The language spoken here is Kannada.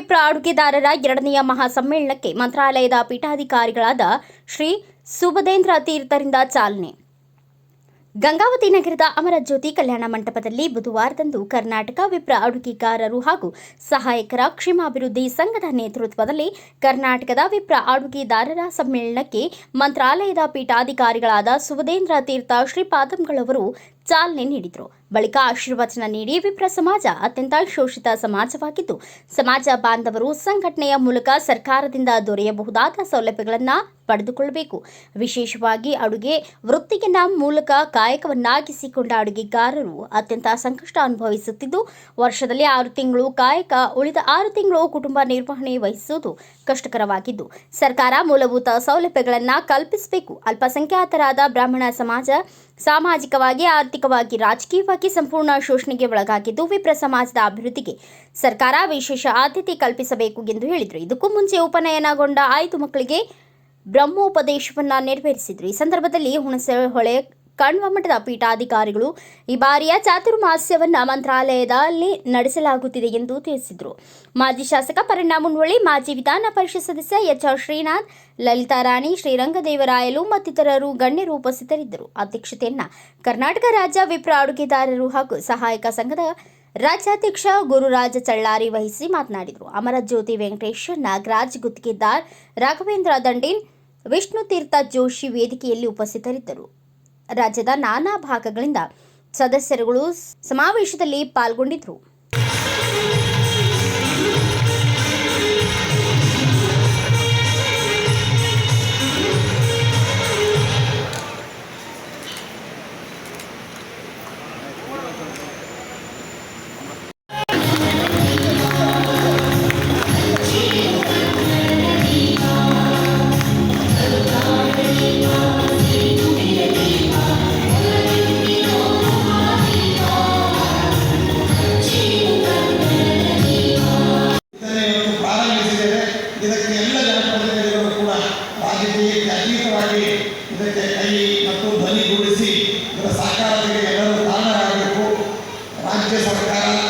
ಅಡುಗೆದಾರರ ಎರಡನೆಯ ಮಹಾಸಮ್ಮೇಳನಕ್ಕೆ ಮಂತ್ರಾಲಯದ ಪೀಠಾಧಿಕಾರಿಗಳಾದ ಶ್ರೀ ಸುಬದೇಂದ್ರ ತೀರ್ಥರಿಂದ ಚಾಲನೆ. ಗಂಗಾವತಿ ನಗರದ ಅಮರಜ್ಯೋತಿ ಕಲ್ಯಾಣ ಮಂಟಪದಲ್ಲಿ ಬುಧವಾರದಂದು ಕರ್ನಾಟಕ ವಿಪ್ರ ಅಡುಗೆಗಾರರು ಹಾಗೂ ಸಹಾಯಕರ ಕ್ಷೇಮಾಭಿವೃದ್ಧಿ ಸಂಘದ ನೇತೃತ್ವದಲ್ಲಿ ಕರ್ನಾಟಕದ ವಿಪ್ರ ಅಡುಗೆದಾರರ ಸಮ್ಮೇಳನಕ್ಕೆ ಮಂತ್ರಾಲಯದ ಪೀಠಾಧಿಕಾರಿಗಳಾದ ಸುಬದೇಂದ್ರ ತೀರ್ಥ ಶ್ರೀಪಾದಂಗಳವರು ಚಾಲನೆ ನೀಡಿದರು. ಬಳಿಕ ಆಶೀರ್ವಚನ ನೀಡಿ ವಿಪ್ರ ಸಮಾಜ ಅತ್ಯಂತ ಶೋಷಿತ ಸಮಾಜವಾಗಿದ್ದು, ಸಮಾಜ ಬಾಂಧವರು ಸಂಘಟನೆಯ ಮೂಲಕ ಸರ್ಕಾರದಿಂದ ದೊರೆಯಬಹುದಾದ ಸೌಲಭ್ಯಗಳನ್ನು ಪಡೆದುಕೊಳ್ಳಬೇಕು ವಿಶೇಷವಾಗಿ ಅಡುಗೆ ವೃತ್ತಿಯನ್ನ ಮೂಲಕ ಕಾಯಕವನ್ನಾಗಿಸಿಕೊಂಡ ಅಡುಗೆಗಾರರು ಅತ್ಯಂತ ಸಂಕಷ್ಟ ಅನುಭವಿಸುತ್ತಿದ್ದು, ವರ್ಷದಲ್ಲಿ ಆರು ತಿಂಗಳು ಕಾಯಕ, ಉಳಿದ ಆರು ತಿಂಗಳು ಕುಟುಂಬ ನಿರ್ವಹಣೆ ವಹಿಸುವುದು ಕಷ್ಟಕರವಾಗಿದ್ದು, ಸರ್ಕಾರ ಮೂಲಭೂತ ಸೌಲಭ್ಯಗಳನ್ನು ಕಲ್ಪಿಸಬೇಕು. ಅಲ್ಪಸಂಖ್ಯಾತರಾದ ಬ್ರಾಹ್ಮಣ ಸಮಾಜ ಸಾಮಾಜಿಕವಾಗಿ ಆರ್ಥಿಕವಾಗಿ ರಾಜಕೀಯವಾಗಿ ಸಂಪೂರ್ಣ ಶೋಷಣೆಗೆ ಒಳಗಾಗಿದ್ದು, ವಿಪ್ರ ಸಮಾಜದ ಅಭಿವೃದ್ಧಿಗೆ ಸರ್ಕಾರ ವಿಶೇಷ ಆದ್ಯತೆ ಕಲ್ಪಿಸಬೇಕು ಎಂದು ಹೇಳಿದರು. ಇದಕ್ಕೂ ಮುಂಚೆ ಉಪನಯನಗೊಂಡ ಐದು ಮಕ್ಕಳಿಗೆ ಬ್ರಹ್ಮೋಪದೇಶವನ್ನ ನೆರವೇರಿಸಿದರು. ಈ ಸಂದರ್ಭದಲ್ಲಿ ಹುಣಸೆಹೊಳೆ ಕಣ್ವ ಮಠದ ಪೀಠಾಧಿಕಾರಿಗಳು ಈ ಬಾರಿಯ ಚಾತುರ್ಮಾಸ್ಯವನ್ನು ಮಂತ್ರಾಲಯದಲ್ಲಿ ನಡೆಸಲಾಗುತ್ತಿದೆ ಎಂದು ತಿಳಿಸಿದರು. ಮಾಜಿ ಶಾಸಕ ಪರಣ್ಣ ಮುನ್ವಳ್ಳಿ, ಮಾಜಿ ವಿಧಾನ ಪರಿಷತ್ ಸದಸ್ಯ ಎಚ್ ಆರ್ ಶ್ರೀನಾಥ್, ಲಲಿತಾ ರಾಣಿ, ಶ್ರೀರಂಗದೇವರಾಯಲು ಮತ್ತಿತರರು ಗಣ್ಯರು ಉಪಸ್ಥಿತರಿದ್ದರು. ಅಧ್ಯಕ್ಷತೆಯನ್ನು ಕರ್ನಾಟಕ ರಾಜ್ಯ ವಿಪ್ರ ಅಡುಗೆದಾರರು ಹಾಗೂ ಸಹಾಯಕ ಸಂಘದ ರಾಜ್ಯಾಧ್ಯಕ್ಷ ಗುರುರಾಜ ಚಳ್ಳಾರಿ ವಹಿಸಿ ಮಾತನಾಡಿದರು. ಅಮರ ಜ್ಯೋತಿ ವೆಂಕಟೇಶ್, ನಾಗರಾಜ್ ಗುತ್ತಿಗೆದಾರ್ ರಾಘವೇಂದ್ರ ದಂಡೀನ್ ವಿಷ್ಣು ತೀರ್ಥ ಜೋಶಿ ವೇದಿಕೆಯಲ್ಲಿ ಉಪಸ್ಥಿತರಿದ್ದರು. ರಾಜ್ಯದ ನಾನಾ ಭಾಗಗಳಿಂದ ಸದಸ್ಯರುಗಳು ಸಮಾವೇಶದಲ್ಲಿ ಪಾಲ್ಗೊಂಡಿದ್ದರು desagrada.